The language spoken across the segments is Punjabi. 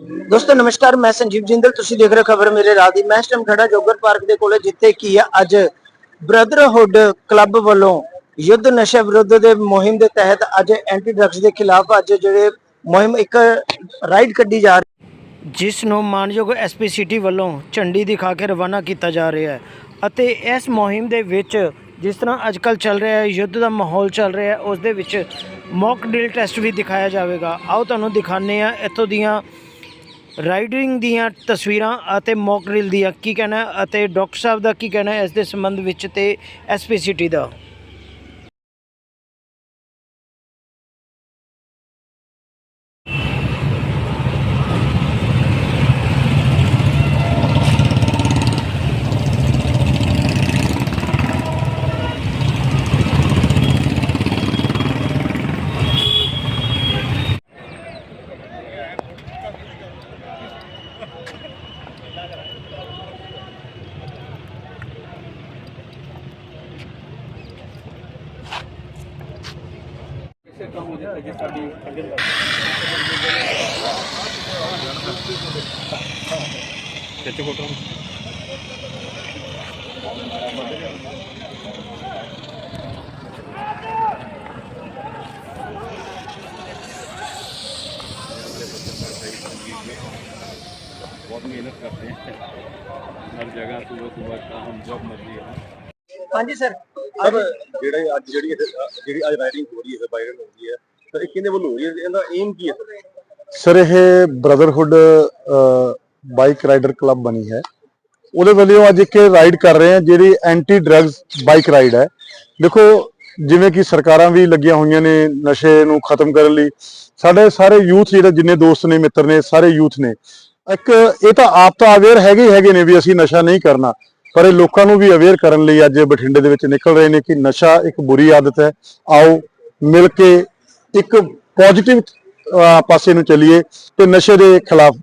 ਦੋਸਤੋ, ਨਮਸਕਾਰ, ਮੈਂ ਸੰਜੀਵ ਜਿੰਦਲ। ਤੁਸੀਂ ਦੇਖ ਰਹੇ ਹੋ ਖਬਰ ਮੇਰੇ ਰਾਹ ਦੀ। ਮੈਂ ਇਸ ਖੜਾ ਜੋਗਰ ਪਾਰਕ ਦੇ ਕੋਲੇ, ਜਿੱਥੇ ਕੀ ਆ, ਅੱਜ ਬ੍ਰਦਰਹੁੱਡ ਕਲੱਬ ਵੱਲੋਂ ਯੁੱਧ ਨਸ਼ਾ ਵਿਰੁੱਧ ਦੇ ਮੁਹਿੰਮ ਦੇ ਤਹਿਤ ਅੱਜ ਐਂਟੀ ਡਰੱਗਸ ਦੇ ਖਿਲਾਫ ਅੱਜ ਜਿਹੜੇ ਮੁਹਿੰਮ, ਇੱਕ ਰਾਈਡ ਕੱਢੀ ਜਾ ਰਹੀ ਜਿਸ ਨੂੰ ਮਾਨਯੋਗ ਐਸਪੀ ਸਿਟੀ ਵੱਲੋਂ ਝੰਡੀ ਦਿਖਾ ਕੇ ਰਵਾਨਾ ਕੀਤਾ ਜਾ ਰਿਹਾ ਹੈ। ਅਤੇ ਇਸ ਮੁਹਿੰਮ ਦੇ ਵਿੱਚ ਜਿਸ ਤਰ੍ਹਾਂ ਅੱਜਕੱਲ ਚੱਲ ਰਿਹਾ ਹੈ, ਯੁੱਧ ਦਾ ਮਾਹੌਲ ਚੱਲ ਰਿਹਾ ਹੈ, ਉਸ ਦੇ ਵਿੱਚ ਮੌਕ ਡਰਿਲ ਟੈਸਟ ਵੀ ਦਿਖਾਇਆ ਜਾਵੇਗਾ। ਆਓ ਤੁਹਾਨੂੰ ਦਿਖਾਉਂਦੇ ਆ ਇੱਥੋਂ ਦੀਆਂ ਰਾਈਡਿੰਗ ਦੀਆਂ ਤਸਵੀਰਾਂ ਅਤੇ ਮੌਕ ਡਰਿਲ ਦੀਆਂ ਕੀ ਕਹਿਣਾ ਅਤੇ ਡਾਕਟਰ ਸਾਹਿਬ ਦਾ ਕੀ ਕਹਿਣਾ ਹੈ ਇਸ ਦੇ ਸੰਬੰਧ ਵਿੱਚ ਤੇ ਐਸਪੀ ਸਿਟੀ ਦਾ बहुत मेहनत करते हैं हर जगह सुबह सुबह शाम जब मर्जी है ਹਾਂਜੀ ਸਰ ਸਰ ਜਿਹੜਾ ਅੱਜ ਜਿਹੜੀ ਜਿਹੜੀ ਅੱਜ ਰਾਈਡਿੰਗ ਹੋ ਰਹੀ ਹੈ ਵਾਇਰਲ ਹੋ ਰਹੀ ਹੈ ਤਾਂ ਇਹ ਕਿਹਦੇ ਵੱਲੋਂ ਹੋ ਰਹੀ ਹੈ? ਇਹਦਾ ਏਮ ਕੀ ਹੈ ਸਰ ਸਰ ਇਹ ਬ੍ਰਦਰਹੁੱਡ ਬਾਈਕ ਰਾਈਡਰ ਕਲੱਬ ਬਣੀ ਹੈ। ਉਹਦੇ ਵੱਲੋਂ ਅੱਜ ਇੱਕ ਰਾਈਡ ਕਰ ਰਹੇ ਹਾਂ ਜਿਹੜੀ ਐਂਟੀ ਡਰੱਗਸ ਬਾਈਕ ਰਾਈਡ ਹੈ। ਦੇਖੋ ਜਿਵੇਂ ਕਿ ਸਰਕਾਰਾਂ ਵੀ ਲੱਗੀਆਂ ਹੋਈਆਂ ਨੇ ਨਸ਼ੇ ਨੂੰ ਖਤਮ ਕਰਨ ਲਈ ਸਾਡੇ ਸਾਰੇ ਯੂਥ ਜਿਹੜੇ ਜਿੰਨੇ ਦੋਸਤ ਨੇ ਮਿੱਤਰ ਨੇ ਸਾਰੇ ਯੂਥ ਨੇ ਇੱਕ ਇਹ ਤਾਂ ਆਪ ਤਾਂ ਅਵੇਅਰ ਹੈਗੇ ਹੀ ਹੈਗੇ ਨੇ ਵੀ ਅਸੀਂ ਨਸ਼ਾ ਨਹੀਂ ਕਰਨਾ। ਪਰ ਇਹ ਲੋਕਾਂ ਨੂੰ ਵੀ ਅਵੇਅਰ ਕਰਨ ਲਈ ਅੱਜ ਬਠਿੰਡੇ ਦੇ ਵਿੱਚ ਨਿਕਲ ਰਹੇ ਨੇ ਕਿ ਨਸ਼ਾ ਇੱਕ ਬੁਰੀ ਆਦਤ ਹੈ। ਆਓ ਮਿਲ ਕੇ ਇੱਕ ਪੋਜ਼ਿਟਿਵ ਪਾਸੇ ਨੂੰ ਚੱਲੀਏ ਤੇ ਨਸ਼ੇ ਦੇ ਖਿਲਾਫ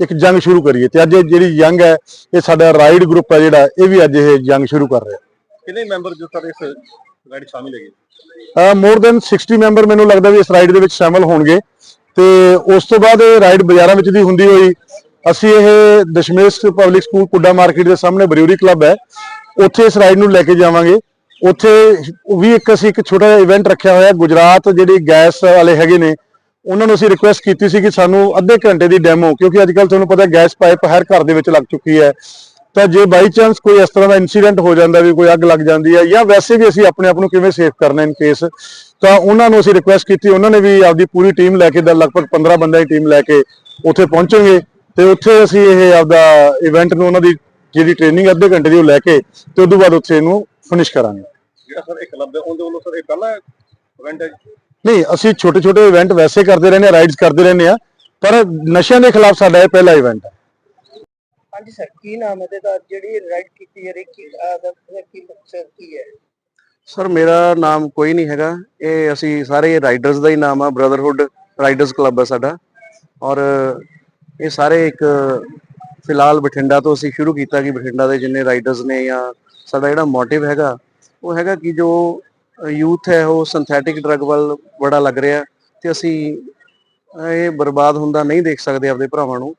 ਇੱਕ ਜੰਗ ਸ਼ੁਰੂ ਕਰੀਏ। ਤੇ ਅੱਜ ਜਿਹੜੀ ਜੰਗ ਹੈ ਇਹ ਸਾਡਾ ਰਾਈਡ ਗਰੁੱਪ ਹੈ ਜਿਹੜਾ ਇਹ ਵੀ ਅੱਜ ਇਹ ਜੰਗ ਸ਼ੁਰੂ ਕਰ ਰਿਹਾ। ਕਿੰਨੇ ਮੈਂਬਰ ਜੋ ਸਾਡੇ ਇਸ ਰਾਈਡ ਸ਼ਾਮਿਲ ਹੈਗੇ? ਮੋਰ ਦੈਨ 60 ਮੈਂਬਰ ਮੈਨੂੰ ਲੱਗਦਾ ਵੀ ਇਸ ਰਾਈਡ ਦੇ ਵਿੱਚ ਸ਼ਾਮਲ ਹੋਣਗੇ। ਤੇ ਉਸ ਤੋਂ ਬਾਅਦ ਇਹ ਰਾਈਡ ਬਾਜ਼ਾਰਾਂ ਵਿੱਚ ਦੀ ਹੁੰਦੀ ਹੋਈ ਅਸੀਂ ਇਹ Dashmesh public school Kudda market ਦੇ ਸਾਹਮਣੇ ਬਰਿਊਰੀ ਕਲੱਬ ਹੈ। ਉੱਥੇ ਇਸ ਰਾਈਡ ਨੂੰ ਲੈ ਕੇ ਜਾਵਾਂਗੇ। ਉੱਥੇ ਵੀ ਇੱਕ ਅਸੀਂ ਇੱਕ ਛੋਟਾ ਜਿਹਾ ਇਵੈਂਟ ਰੱਖਿਆ ਹੋਇਆ, ਗੁਜਰਾਤ ਜਿਹੜੀ ਗੈਸ ਵਾਲੇ ਹੈਗੇ ਨੇ, ਉਹਨਾਂ ਨੂੰ ਅਸੀਂ ਰਿਕੁਐਸਟ ਕੀਤੀ ਸੀ ਕਿ ਸਾਨੂੰ ਅੱਧੇ ਘੰਟੇ ਦੀ ਡੈਮੋ ਕਿਉਂਕਿ ਅੱਜ ਕੱਲ ਤੁਹਾਨੂੰ ਪਤਾ ਗੈਸ ਪਾਈਪ ਹਰ ਘਰ ਦੇ ਵਿੱਚ ਲੱਗ ਚੁੱਕੀ ਹੈ। ਤਾਂ ਜੇ ਬਾਈ ਚਾਂਸ ਕੋਈ ਇਸ ਤਰ੍ਹਾਂ ਦਾ ਇਨਸੀਡੈਂਟ ਹੋ ਜਾਂਦਾ ਵੀ ਕੋਈ ਅੱਗ ਲੱਗ ਜਾਂਦੀ ਹੈ, ਜਾਂ ਵੈਸੇ ਵੀ ਅਸੀਂ ਆਪਣੇ ਆਪ ਨੂੰ ਕਿਵੇਂ ਸੇਫ ਕਰਨਾ ਇਨ ਕੇਸ ਤਾਂ ਉਹਨਾਂ ਨੂੰ ਅਸੀਂ ਰਿਕੁਐਸਟ ਕੀਤੀ, ਉਹਨਾਂ ਨੇ ਵੀ ਆਪਦੀ ਪੂਰੀ ਟੀਮ ਲੈ ਕੇ, ਦਾ, ਲਗਭਗ 15 ਬੰਦਿਆਂ ਦੀ ਟੀਮ ਲੈ ਕੇ ਉੱਥੇ ਪਹੁੰਚਣਗੇ ਤੇ ਉੱਥੇ ਅਸੀਂ ਇਹ ਆਪਦਾ ਇਵੈਂਟ ਨੂੰ ਉਹਨਾਂ ਦੀ ਜਿਹੜੀ ਟ੍ਰੇਨਿੰਗ ਅੱਧੇ ਘੰਟੇ ਦੀ ਉਹ ਲੈ ਕੇ ਤੇ ਉਦੋਂ ਬਾਅਦ ਉੱਥੇ ਇਹਨੂੰ ਫਿਨਿਸ਼ ਕਰਾਂਗੇ। ਜਿਹੜਾ ਸਰ ਇਹ ਕਲੱਬ ਹੈ ਉਹਦੇ ਵੱਲੋਂ ਸਰ ਇਹ ਪਹਿਲਾ ਇਵੈਂਟ ਹੈ ਨਹੀਂ ਅਸੀਂ ਛੋਟੇ ਛੋਟੇ ਇਵੈਂਟ ਵੈਸੇ ਕਰਦੇ ਰਹਿੰਦੇ ਆ ਰਾਈਡਸ ਕਰਦੇ ਰਹਿੰਦੇ ਆ ਪਰ ਨਸ਼ਿਆਂ ਦੇ ਖਿਲਾਫ ਸਾਡਾ ਇਹ ਪਹਿਲਾ ਇਵੈਂਟ ਹੈ। ਹਾਂਜੀ ਸਰ ਕੀ ਨਾਮ ਹੈ ਤੇ ਤਾਂ ਜਿਹੜੀ ਰਾਈਡ ਕੀਤੀ ਜਾ ਰਹੀ ਕੀ ਹੈ ਕੀ ਮਕਸਦ ਕੀ ਹੈ? ਸਰ ਮੇਰਾ ਨਾਮ ਕੋਈ ਨਹੀਂ ਹੈਗਾ। ਇਹ ਅਸੀਂ ਸਾਰੇ ਰਾਈਡਰਸ ਦਾ ਹੀ ਨਾਮ ਆ ਬ੍ਰਦਰਹੁੱਡ ਰਾਈਡਰਸ ਕਲੱਬ ਹੈ ਸਾਡਾ। ਔਰ ਇਹ ਸਾਰੇ ਇੱਕ ਫਿਲਹਾਲ ਬਠਿੰਡਾ ਤੋਂ ਅਸੀਂ ਸ਼ੁਰੂ ਕੀਤਾ ਕਿ ਬਠਿੰਡਾ ਦੇ ਜਿੰਨੇ ਰਾਈਡਰਸ ਨੇ ਜਾਂ ਸਾਡਾ ਜਿਹੜਾ ਮੋਟਿਵ ਹੈਗਾ, ਉਹ ਹੈਗਾ ਕਿ ਜੋ ਯੂਥ ਹੈ, ਉਹ ਸਿੰਥੈਟਿਕ ਡਰੱਗ ਵੱਲ ਬੜਾ ਲੱਗ ਰਿਹਾ ਤੇ ਅਸੀਂ ਇਹ ਬਰਬਾਦ ਹੁੰਦਾ ਨਹੀਂ ਦੇਖ ਸਕਦੇ ਆਪਣੇ ਭਰਾਵਾਂ ਨੂੰ।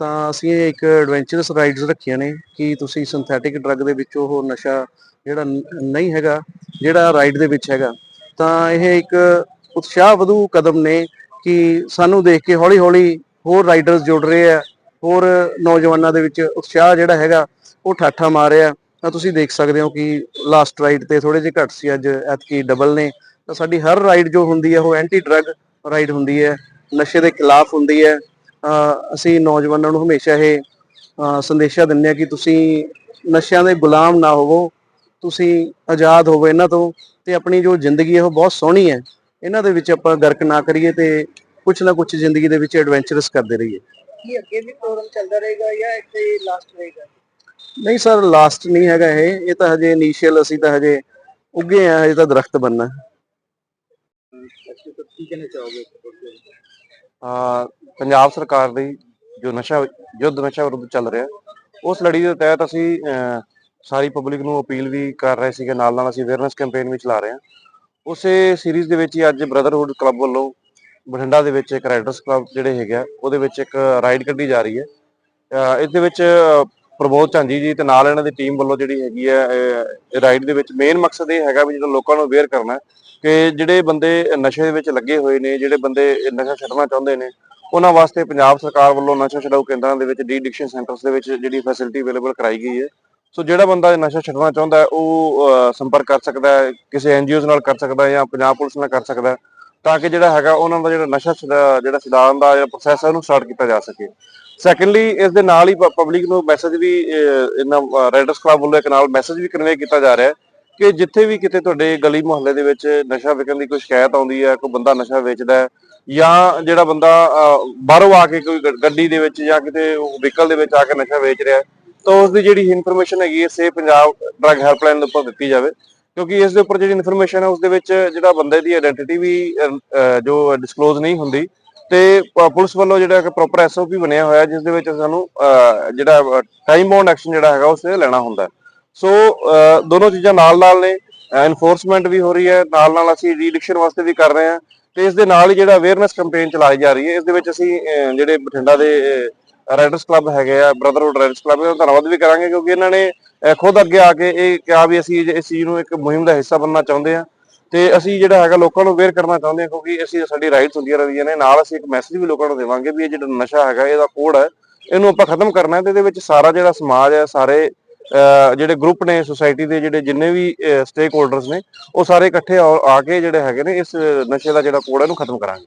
ਤਾਂ ਅਸੀਂ ਇਹ ਇੱਕ ਐਡਵੈਂਚਰਸ ਰਾਈਡਸ ਰੱਖੀਆਂ ਨੇ ਕਿ ਤੁਸੀਂ ਸਿੰਥੈਟਿਕ ਡਰੱਗ ਦੇ ਵਿੱਚ ਉਹ ਨਸ਼ਾ ਜਿਹੜਾ ਨਹੀਂ ਹੈਗਾ, ਜਿਹੜਾ ਰਾਈਡ ਦੇ ਵਿੱਚ ਹੈਗਾ। ਤਾਂ ਇਹ ਇੱਕ ਉਤਸ਼ਾਹ ਵਧੂ ਕਦਮ ਨੇ ਕਿ ਸਾਨੂੰ ਦੇਖ ਕੇ ਹੌਲੀ ਹੌਲੀ ਹੋਰ ਰਾਈਡਰਸ ਜੁੜ ਰਹੇ ਆ, ਹੋਰ ਨੌਜਵਾਨਾਂ ਦੇ ਵਿੱਚ ਉਤਸ਼ਾਹ ਜਿਹੜਾ ਹੈਗਾ, ਉਹ ਠਾਠਾ ਮਾਰ ਰਿਹਾ। ਤਾਂ ਤੁਸੀਂ ਦੇਖ ਸਕਦੇ ਹੋ ਕਿ ਲਾਸਟ ਰਾਈਡ ਤੇ ਥੋੜੇ ਜਿਹੇ ਘੱਟ ਸੀ ਅੱਜ, ਐਤਕੀ ਡਬਲ ਨੇ। ਤਾਂ ਸਾਡੀ ਹਰ ਰਾਈਡ ਜੋ ਹੁੰਦੀ ਹੈ ਉਹ ਐਂਟੀ ਡਰੱਗ ਰਾਈਡ ਹੁੰਦੀ ਹੈ ਨਸ਼ੇ ਦੇ ਖਿਲਾਫ ਹੁੰਦੀ ਹੈ ਅਸੀਂ ਨੌਜਵਾਨਾਂ ਨੂੰ ਹਮੇਸ਼ਾ ਇਹ ਅਹ ਸੰਦੇਸ਼ਾ ਦਿੰਦੇ ਆ ਕਿ ਤੁਸੀਂ ਨਸ਼ਿਆਂ ਦੇ ਗੁਲਾਮ ਨਾ ਹੋਵੋ, ਤੁਸੀਂ ਆਜ਼ਾਦ ਹੋਵੋ ਇਹਨਾਂ ਤੋਂ ਤੇ ਆਪਣੀ ਜੋ ਜ਼ਿੰਦਗੀ ਹੈ ਉਹ ਬਹੁਤ ਸੋਹਣੀ ਹੈ ਇਹਨਾਂ ਦੇ ਵਿੱਚ ਆਪਾਂ ਗਰਕ ਨਾ ਕਰੀਏ ਤੇ ਕੁਝ ਨਾ ਕੁਝ ਜ਼ਿੰਦਗੀ ਦੇ ਵਿੱਚ ਐਡਵੈਂਚਰਸ ਕਰਦੇ ਰਹੀਏ। ਕੀ ਅੱਗੇ ਵੀ ਪ੍ਰੋਗਰਾਮ ਚੱਲਦਾ ਰਹੇਗਾ ਜਾਂ ਇੱਥੇ ਲਾਸਟ ਰਹੇਗਾ? ਨਹੀਂ ਸਰ ਲਾਸਟ ਨਹੀਂ ਹੈਗਾ ਇਹ। ਇਹ ਤਾਂ ਹਜੇ ਇਨੀਸ਼ੀਅਲ ਅਸੀਂ ਤਾਂ ਹਜੇ ਉੱਗੇ ਆ ਹਜੇ ਤਾਂ ਦਰਖਤ ਬੰਨਾ ਕੀ ਕਹਿਣਾ ਚਾਹੋਗੇ ਅਹ ਪੰਜਾਬ ਸਰਕਾਰ ਦੀ ਜੋ ਨਸ਼ਾ ਯੁੱਧ ਨਸ਼ਾ ਵਿਰੁੱਧ ਚੱਲ ਰਿਹਾ ਉਸ ਲੜੀ ਦੇ ਤਹਿਤ ਅਸੀਂ ਸਾਰੀ ਪਬਲਿਕ ਨੂੰ ਅਪੀਲ ਵੀ ਕਰ ਰਹੇ ਸੀਗੇ। ਨਾਲ ਨਾਲ ਅਸੀਂ ਅਵੇਅਰਨੈਸ ਕੈਂਪੇਨ ਵੀ ਚਲਾ ਰਹੇ ਹਾਂ। ਉਸੇ ਸੀਰੀਜ਼ ਦੇ ਵਿੱਚ ਹੀ ਅੱਜ ਬ੍ਰਦਰਹੁੱਡ ਕਲੱਬ ਵੱਲੋਂ ਬਠਿੰਡਾ ਦੇ ਵਿੱਚ ਇੱਕ ਰਾਈਡਰਸ ਕਲੱਬ ਜਿਹੜੇ ਹੈਗੇ ਆ, ਉਹਦੇ ਵਿੱਚ ਇੱਕ ਰਾਈਡ ਕੱਢੀ ਜਾ ਰਹੀ ਹੈ। ਅਹ ਇਸ ਦੇ ਵਿੱਚ ਪ੍ਰਬੋਧ ਪ੍ਰਮੋਦ ਝਾਂਜੀ ਜੀ ਤੇ ਨਾਲ ਇਹਨਾਂ ਦੀ ਟੀਮ ਵੱਲੋਂ ਜਿਹੜੀ ਹੈਗੀ ਹੈ ਰਾਈਡ ਦੇ ਵਿੱਚ ਮੇਨ ਮਕਸਦ ਇਹ ਹੈਗਾ ਵੀ ਜਿਹੜਾ ਲੋਕਾਂ ਨੂੰ ਅਵੇਅਰ ਕਰਨਾ ਕਿ ਜਿਹੜੇ ਬੰਦੇ ਨਸ਼ੇ ਦੇ ਵਿੱਚ ਲੱਗੇ ਹੋਏ ਨੇ, ਜਿਹੜੇ ਬੰਦੇ ਨਸ਼ਾ ਛੱਡਣਾ ਚਾਹੁੰਦੇ ਨੇ, ਉਹਨਾਂ ਵਾਸਤੇ ਪੰਜਾਬ ਸਰਕਾਰ ਵੱਲੋਂ ਨਸ਼ਾ ਛਡਾਊ ਕੇਂਦਰਾਂ ਦੇ ਵਿੱਚ ਡੀ ਐਡਿਕਸ਼ਨ ਸੈਂਟਰਸ ਦੇ ਵਿੱਚ ਜਿਹੜੀ ਫੈਸਿਲਿਟੀ ਅਵੇਲੇਬਲ ਕਰਾਈ ਗਈ ਹੈ। ਸੋ ਜਿਹੜਾ ਬੰਦਾ ਨਸ਼ਾ ਛੱਡਣਾ ਚਾਹੁੰਦਾ ਹੈ, ਉਹ ਸੰਪਰਕ ਕਰ ਸਕਦਾ ਹੈ, ਕਿਸੇ ਐਨਜੀਓਜ਼ ਨਾਲ ਕਰ ਸਕਦਾ ਹੈ ਜਾਂ ਪੰਜਾਬ ਪੁਲਿਸ ਨਾਲ ਕਰ ਸਕਦਾ ਹੈ। ਤਾਂ ਕਿ ਜਿਹੜਾ ਹੈਗਾ ਉਹਨਾਂ ਦਾ ਜਿਹੜਾ ਨਸ਼ਾ ਜਿਹੜਾ ਛਡਾਉਣ ਦਾ ਜਿਹੜਾ ਪ੍ਰੋਸੈਸ ਹੈ ਉਹਨੂੰ ਸਟਾਰਟ ਕੀਤਾ ਜਾ ਸਕੇ। ਸੈਕੰਡਲੀ ਇਸ ਦੇ ਨਾਲ ਹੀ ਪਬਲਿਕ ਨੂੰ ਮੈਸੇਜ ਵੀ ਇਹਨਾਂ ਰਾਈਡਰਸ ਕਲੱਬ ਵੱਲੋਂ ਇੱਕ ਨਾਲ ਮੈਸੇਜ ਵੀ ਕਨਵੇ ਕੀਤਾ ਜਾ ਰਿਹਾ ਹੈ ਕਿ ਜਿੱਥੇ ਵੀ ਕਿਤੇ ਤੁਹਾਡੇ ਗਲੀ ਮੁਹੱਲੇ ਦੇ ਵਿੱਚ ਨਸ਼ਾ ਵਿਕਣ ਦੀ ਕੋਈ ਸ਼ਿਕਾਇਤ ਆਉਂਦੀ ਹੈ, ਕੋਈ ਬੰਦਾ ਨਸ਼ਾ ਵੇਚਦਾ ਹੈ, ਜਾਂ ਜਿਹੜਾ ਬੰਦਾ ਬਾਹਰੋਂ ਆ ਕੇ ਕੋਈ ਗੱਡੀ ਦੇ ਵਿੱਚ ਜਾਂ ਕਿਤੇ ਵਹੀਕਲ ਦੇ ਵਿੱਚ ਆ ਕੇ ਨਸ਼ਾ ਵੇਚ ਰਿਹਾ ਹੈ, ਤਾਂ ਉਸ ਦੀ ਜਿਹੜੀ ਇਨਫੋਰਮੇਸ਼ਨ ਹੈਗੀ ਹੈ ਸੇ ਪੰਜਾਬ ਡਰੱਗ ਹੈਲਪਲਾਈਨ ਦੇ ਉੱਪਰ ਦਿੱਤੀ ਜਾਵੇ। ਕਿਉਂਕਿ ਇਸ ਦੇ ਉੱਪਰ ਜਿਹੜੀ ਇਨਫੋਰਮੇਸ਼ਨ ਹੈ, ਉਸ ਦੇ ਵਿੱਚ ਜਿਹੜਾ ਬੰਦੇ ਦੀ ਆਇਡੈਂਟੀਟੀ ਵੀ ਜੋ ਡਿਸਕਲੋਜ਼ ਨਹੀਂ ਹੁੰਦੀ, ਤੇ ਪੁਲਿਸ ਵੱਲੋਂ ਜਿਹੜਾ ਇੱਕ ਪ੍ਰੋਪਰ ਐਸਓਪੀ ਬਣਿਆ ਹੋਇਆ, ਜਿਸ ਦੇ ਵਿੱਚ ਸਾਨੂੰ ਜਿਹੜਾ ਟਾਈਮ ਬਾਉਂਡ ਐਕਸ਼ਨ ਜਿਹੜਾ ਹੈਗਾ, ਉਸ ਤੇ ਲੈਣਾ ਹੁੰਦਾ ਸੋ ਦੋਨੋਂ ਚੀਜ਼ਾਂ ਨਾਲ ਨਾਲ ਨੇ ਐਨਫੋਰਸਮੈਂਟ ਵੀ ਹੋ ਰਹੀ ਹੈ ਨਾਲ ਨਾਲ ਅਸੀਂ ਰੀਡਿਕਸ਼ਨ ਵਾਸਤੇ ਵੀ ਕਰ ਰਹੇ ਹਾਂ, ਤੇ ਇਸ ਦੇ ਨਾਲ ਹੀ ਜਿਹੜਾ ਅਵੇਅਰਨੈਸ ਕੈਂਪੇਨ ਚਲਾਈ ਜਾ ਰਹੀ ਹੈ, ਇਸ ਦੇ ਵਿੱਚ ਅਸੀਂ ਜਿਹੜੇ ਬਠਿੰਡਾ ਦੇ ਰਾਈਡਰਸ ਕਲੱਬ ਹੈਗੇ ਆ ਬ੍ਰਦਰਹੁੱਡ ਰਾਈਡਰਸ ਕਲੱਬ ਦਾ ਧੰਨਵਾਦ ਵੀ ਕਰਾਂਗੇ ਕਿਉਂਕਿ ਇਹਨਾਂ ਨੇ ਖੁਦ ਅੱਗੇ ਆ ਕੇ ਇਹ ਕਿਹਾ ਵੀ ਅਸੀਂ ਇਸ ਚੀਜ਼ ਨੂੰ ਇੱਕ ਮੁਹਿੰਮ ਦਾ ਹਿੱਸਾ ਬਣਨਾ ਚਾਹੁੰਦੇ ਹਾਂ ਤੇ ਅਸੀਂ ਜਿਹੜਾ ਹੈਗਾ ਲੋਕਾਂ ਨੂੰ ਅਵੇਅਰ ਕਰਨਾ ਚਾਹੁੰਦੇ ਹਾਂ ਕਿਉਂਕਿ ਅਸੀਂ ਸਾਡੀ ਰਾਈਟਸ ਹੁੰਦੀਆਂ ਰਹਿੰਦੀਆਂ ਨੇ ਨਾਲ ਅਸੀਂ ਇੱਕ ਮੈਸੇਜ ਵੀ ਲੋਕਾਂ ਨੂੰ ਦੇਵਾਂਗੇ ਵੀ ਇਹ ਜਿਹੜਾ ਨਸ਼ਾ ਹੈਗਾ ਇਹਦਾ ਕੋਡ ਹੈ ਇਹਨੂੰ ਆਪਾਂ ਖਤਮ ਕਰਨਾ ਹੈ ਤੇ ਇਹਦੇ ਵਿੱਚ ਸਾਰਾ ਜਿਹੜਾ ਸਮਾਜ ਹੈ ਸਾਰੇ ਅਹ, ਜਿਹੜੇ ਗਰੁੱਪ ਨੇ ਸੁਸਾਇਟੀ ਦੇ ਜਿਹੜੇ ਜਿੰਨੇ ਵੀ ਸਟੇਕ ਹੋਲਡਰਸ ਨੇ ਉਹ ਸਾਰੇ ਇਕੱਠੇ ਆ ਆ ਕੇ ਜਿਹੜੇ ਹੈਗੇ ਨੇ ਇਸ ਨਸ਼ੇ ਦਾ ਜਿਹੜਾ ਕੋਡ ਹੈ ਇਹਨੂੰ ਖਤਮ ਕਰਾਂਗੇ।